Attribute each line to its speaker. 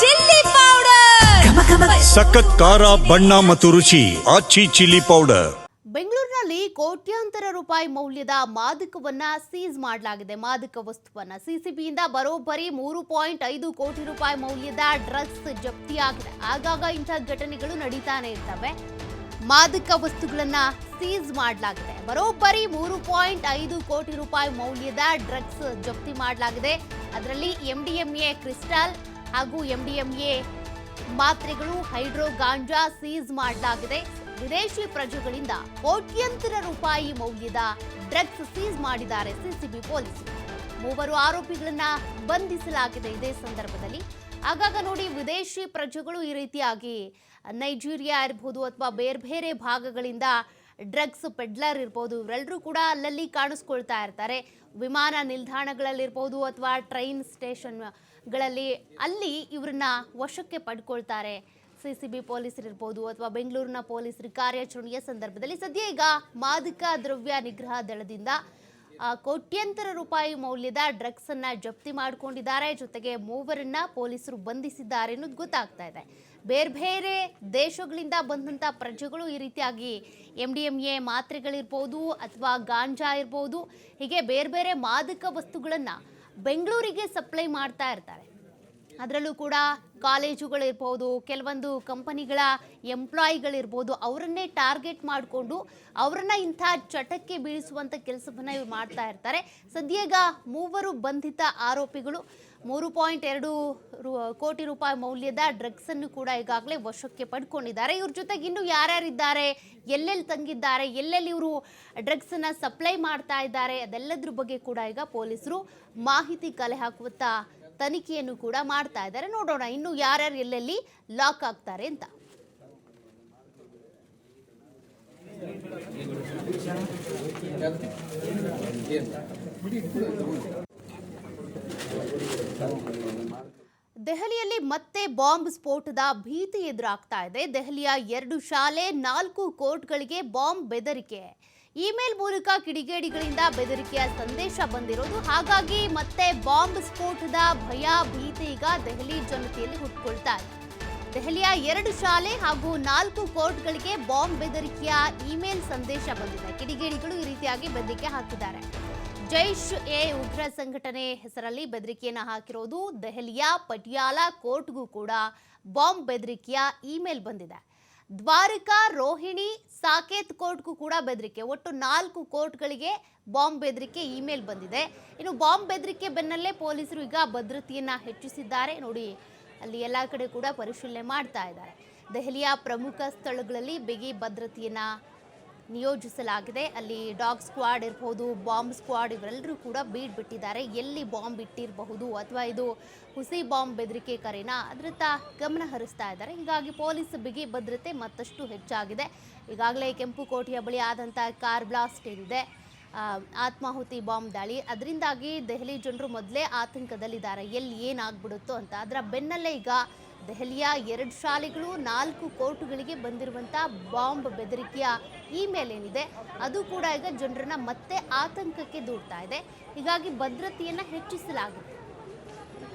Speaker 1: Chilli powder.
Speaker 2: ಸಖತ್ ಖಾರ ಬಣ್ಣ ಮತ್ತು ರುಚಿ ಆಚಿ ಚಿಲ್ಲಿ ಪೌಡರ್.
Speaker 3: ಬೆಂಗಳೂರಿನಲ್ಲಿ ಕೋಟ್ಯಾಂತರ ರೂಪಾಯಿ ಮೌಲ್ಯದ ಮಾದಕವನ್ನ ಸೀಸ್ ಮಾಡಲಾಗಿದೆ. ಮಾದಕ ವಸ್ತುವನ್ನ ಸಿಸಿಬಿಯಿಂದ ಬರೋಬ್ಬರಿ ಮೂರು ಪಾಯಿಂಟ್ ಐದು ಕೋಟಿ ರೂಪಾಯಿ ಮೌಲ್ಯದ ಡ್ರಗ್ಸ್ ಜಪ್ತಿಯಾಗಿದೆ. ಆಗಾಗ ಇಂಥ ಘಟನೆಗಳು ನಡೀತಾನೆ ಇರ್ತವೆ. ಮಾದಕ ವಸ್ತುಗಳನ್ನ ಸೀಸ್ ಮಾಡಲಾಗಿದೆ. ಬರೋಬ್ಬರಿ ಮೂರು ಪಾಯಿಂಟ್ ಐದು ಕೋಟಿ ರೂಪಾಯಿ ಮೌಲ್ಯದ ಡ್ರಗ್ಸ್ ಜಪ್ತಿ ಮಾಡಲಾಗಿದೆ. ಅದರಲ್ಲಿ ಎಂಡಿಎಂಎ ಕ್ರಿಸ್ಟಲ್ ಹಾಗೂ ಎಂಡಿಎಂಎ ಮಾತ್ರೆಗಳು ಹೈಡ್ರೋ ಗಾಂಜಾ ಸೀಸ್ ಮಾಡಲಾಗಿದೆ. ವಿದೇಶಿ ಪ್ರಜೆಗಳಿಂದ ಕೋಟ್ಯಂತರ ರೂಪಾಯಿ ಮೌಲ್ಯದ ಡ್ರಗ್ಸ್ ಸೀಸ್ ಮಾಡಿದ್ದಾರೆ ಸಿಸಿಬಿ ಪೊಲೀಸರು. ಮೂವರು ಆರೋಪಿಗಳನ್ನ ಬಂಧಿಸಲಾಗಿದೆ ಇದೇ ಸಂದರ್ಭದಲ್ಲಿ. ಆಗಾಗ ನೋಡಿ ವಿದೇಶಿ ಪ್ರಜೆಗಳು ಈ ರೀತಿಯಾಗಿ ನೈಜೀರಿಯಾ ಇರಬಹುದು ಅಥವಾ ಬೇರೆ ಬೇರೆ ಭಾಗಗಳಿಂದ ಡ್ರಗ್ಸ್ ಪೆಡ್ಲರ್ ಇರ್ಬೋದು ಇವರೆಲ್ಲರೂ ಕೂಡ ಅಲ್ಲಲ್ಲಿ ಕಾಣಿಸ್ಕೊಳ್ತಾ ಇರ್ತಾರೆ. ವಿಮಾನ ನಿಲ್ದಾಣಗಳಲ್ಲಿರ್ಬೋದು ಅಥವಾ ಟ್ರೈನ್ ಸ್ಟೇಷನ್ಗಳಲ್ಲಿ ಅಲ್ಲಿ ಇವ್ರನ್ನ ವಶಕ್ಕೆ ಪಡ್ಕೊಳ್ತಾರೆ. ಸಿ ಸಿ ಬಿ ಪೊಲೀಸರಿರ್ಬೋದು ಅಥವಾ ಬೆಂಗಳೂರಿನ ಪೊಲೀಸರ ಕಾರ್ಯಾಚರಣೆಯ ಸಂದರ್ಭದಲ್ಲಿ ಸದ್ಯ ಈಗ ಮಾದಕ ದ್ರವ್ಯ ನಿಗ್ರಹ ದಳದಿಂದ ಕೋಟ್ಯಂತರ ರೂಪಾಯಿ ಮೌಲ್ಯದ ಡ್ರಗ್ಸ್ ಅನ್ನ ಜಪ್ತಿ ಮಾಡಿಕೊಂಡಿದ್ದಾರೆ. ಜೊತೆಗೆ ಮೂವರನ್ನ ಪೊಲೀಸರು ಬಂಧಿಸಿದ್ದಾರೆ ಅನ್ನೋದು ಗೊತ್ತಾಗ್ತಾ ಇದೆ. ಬೇರೆ ಬೇರೆ ದೇಶಗಳಿಂದ ಬಂದಂಥ ಪ್ರಜೆಗಳು ಈ ರೀತಿಯಾಗಿ ಎಂ ಡಿ ಎಂ ಎ ಮಾತ್ರೆಗಳಿರ್ಬೋದು ಅಥವಾ ಗಾಂಜಾ ಇರ್ಬೋದು, ಹೀಗೆ ಬೇರೆ ಬೇರೆ ಮಾದಕ ವಸ್ತುಗಳನ್ನು ಬೆಂಗಳೂರಿಗೆ ಸಪ್ಲೈ ಮಾಡ್ತಾ ಇರ್ತಾರೆ. ಅದರಲ್ಲೂ ಕೂಡ ಕಾಲೇಜುಗಳಿರ್ಬೋದು, ಕೆಲವೊಂದು ಕಂಪನಿಗಳ ಎಂಪ್ಲಾಯಿಗಳಿರ್ಬೋದು, ಅವರನ್ನೇ ಟಾರ್ಗೆಟ್ ಮಾಡಿಕೊಂಡು ಅವರನ್ನ ಇಂಥ ಚಟಕ್ಕೆ ಬೀಳಿಸುವಂಥ ಕೆಲಸವನ್ನು ಇವ್ರು ಮಾಡ್ತಾ ಇರ್ತಾರೆ. ಸದ್ಯಗ ಮೂವರು ಬಂಧಿತ ಆರೋಪಿಗಳು, ಮೂರು ಪಾಯಿಂಟ್ ಎರಡು ಕೋಟಿ ರೂಪಾಯಿ ಮೌಲ್ಯದ ಡ್ರಗ್ಸನ್ನು ಕೂಡ ಈಗಾಗಲೇ ವಶಕ್ಕೆ ಪಡ್ಕೊಂಡಿದ್ದಾರೆ. ಇವ್ರ ಜೊತೆಗೆ ಇನ್ನೂ ಯಾರ್ಯಾರಿದ್ದಾರೆ, ಎಲ್ಲೆಲ್ಲಿ ತಂಗಿದ್ದಾರೆ, ಎಲ್ಲೆಲ್ಲಿ ಇವರು ಡ್ರಗ್ಸನ್ನು ಸಪ್ಲೈ ಮಾಡ್ತಾ ಇದ್ದಾರೆ, ಅದೆಲ್ಲದ್ರ ಬಗ್ಗೆ ಕೂಡ ಈಗ ಪೊಲೀಸರು ಮಾಹಿತಿ ಕಲೆ ಹಾಕುವಂಥ ತನಿಖೆಯನ್ನು ಕೂಡ ಮಾಡ್ತಾ ಇದ್ದಾರೆ. ನೋಡೋಣ ಇನ್ನು ಯಾರ್ಯಾರು ಎಲ್ಲೆಲ್ಲಿ ಲಾಕ್ ಆಗ್ತಾರೆ ಅಂತ. ದೆಹಲಿಯಲ್ಲಿ ಮತ್ತೆ ಬಾಂಬ್ ಸ್ಫೋಟದ ಭೀತಿ ಎದುರಾಗ್ತಾ ಇದೆ. ದೆಹಲಿಯ ಎರಡು ಶಾಲೆ ನಾಲ್ಕು ಕೋರ್ಟ್ಗಳಿಗೆ ಬಾಂಬ್ ಬೆದರಿಕೆ. ಇಮೇಲ್ ಮೂಲಕ ಕಿಡಿಗೇಡಿಗಳಿಂದ ಬೆದರಿಕೆಯ ಸಂದೇಶ ಬಂದಿರೋದು. ಹಾಗಾಗಿ ಮತ್ತೆ ಬಾಂಬ್ ಸ್ಫೋಟದ ಭಯ, ಭೀತಿ ಈಗ ದೆಹಲಿ ಜನತೆಯಲ್ಲಿ ಹುಟ್ಕೊಳ್ತಾ ಇದೆ. ದೆಹಲಿಯ ಎರಡು ಶಾಲೆ ಹಾಗೂ ನಾಲ್ಕು ಕೋರ್ಟ್ಗಳಿಗೆ ಬಾಂಬ್ ಬೆದರಿಕೆಯ ಇಮೇಲ್ ಸಂದೇಶ ಬಂದಿದೆ. ಕಿಡಿಗೇಡಿಗಳು ಈ ರೀತಿಯಾಗಿ ಬೆದರಿಕೆ ಹಾಕಿದ್ದಾರೆ. ಜೈಷ್ ಎ ಉಗ್ರ ಸಂಘಟನೆ ಹೆಸರಲ್ಲಿ ಬೆದರಿಕೆಯನ್ನು ಹಾಕಿರೋದು. ದೆಹಲಿಯ ಪಟಿಯಾಲ ಕೋರ್ಟ್ಗೂ ಕೂಡ ಬಾಂಬ್ ಬೆದರಿಕೆಯ ಇಮೇಲ್ ಬಂದಿದೆ. ದ್ವಾರಕಾ, ರೋಹಿಣಿ, ಸಾಕೇತ್ ಕೋರ್ಟ್ಗೂ ಕೂಡ ಬೆದರಿಕೆ. ಒಟ್ಟು ನಾಲ್ಕು ಕೋರ್ಟ್ಗಳಿಗೆ ಬಾಂಬ್ ಬೆದರಿಕೆ ಇಮೇಲ್ ಬಂದಿದೆ. ಇನ್ನು ಬಾಂಬ್ ಬೆದರಿಕೆ ಬೆನ್ನಲ್ಲೇ ಪೊಲೀಸರು ಈಗ ಭದ್ರತೆಯನ್ನು ಹೆಚ್ಚಿಸಿದ್ದಾರೆ. ನೋಡಿ, ಅಲ್ಲಿ ಎಲ್ಲ ಕಡೆ ಕೂಡ ಪರಿಶೀಲನೆ ಮಾಡ್ತಾ ಇದ್ದಾರೆ. ದೆಹಲಿಯ ಪ್ರಮುಖ ಸ್ಥಳಗಳಲ್ಲಿ ಬಿಗಿ ಭದ್ರತೆಯನ್ನ ನಿಯೋಜಿಸಲಾಗಿದೆ. ಅಲ್ಲಿ ಡಾಗ್ ಸ್ಕ್ವಾಡ್ ಇರಬಹುದು ಬಾಂಬ್ ಸ್ಕ್ವಾಡ್ ಇವರೆಲ್ಲರೂ ಕೂಡ ಬೀಡ್ ಬಿಟ್ಟಿದ್ದಾರೆ. ಎಲ್ಲಿ ಬಾಂಬ್ ಇಟ್ಟಿರಬಹುದು ಅಥವಾ ಇದು ಹುಸಿ ಬಾಂಬ್ ಬೆದರಿಕೆ ಕರೆನಾ? ಅದರತ್ತ ಗಮನ ಹರಿಸ್ತಾ ಇದ್ದಾರೆ. ಹೀಗಾಗಿ ಪೊಲೀಸ್ ಬಿಗಿ ಭದ್ರತೆ ಮತ್ತಷ್ಟು ಹೆಚ್ಚಾಗಿದೆ. ಈಗಾಗಲೇ ಕೆಂಪುಕೋಟೆಯ ಬಳಿ ಆದಂಥ ಕಾರ್ ಬ್ಲಾಸ್ಟ್ ಏನಿದೆ ಆತ್ಮಾಹುತಿ ಬಾಂಬ್ ದಾಳಿ. ಅದರಿಂದಾಗಿ ದೆಹಲಿ ಜನರು ಮೊದಲೇ ಆತಂಕದಲ್ಲಿದ್ದಾರೆ. ಎಲ್ಲಿ ಏನಾಗ್ಬಿಡುತ್ತೋ ಅಂತ. ಅದರ ಬೆನ್ನಲ್ಲೇ ಈಗ ದೆಹಲಿಯ ಎರಡು ಶಾಲೆಗಳು ನಾಲ್ಕು ಕೋರ್ಟ್ಗಳಿಗೆ ಬಂದಿರುವಂಥ ಬಾಂಬ್ ಬೆದರಿಕೆಯ ಇಮೇಲ್ ಏನಿದೆ ಅದು ಕೂಡ ಈಗ ಜನರನ್ನ ಮತ್ತೆ ಆತಂಕಕ್ಕೆ ದೂಡ್ತಾ ಇದೆ. ಹೀಗಾಗಿ ಭದ್ರತೆಯನ್ನು ಹೆಚ್ಚಿಸಲಾಗಿದೆ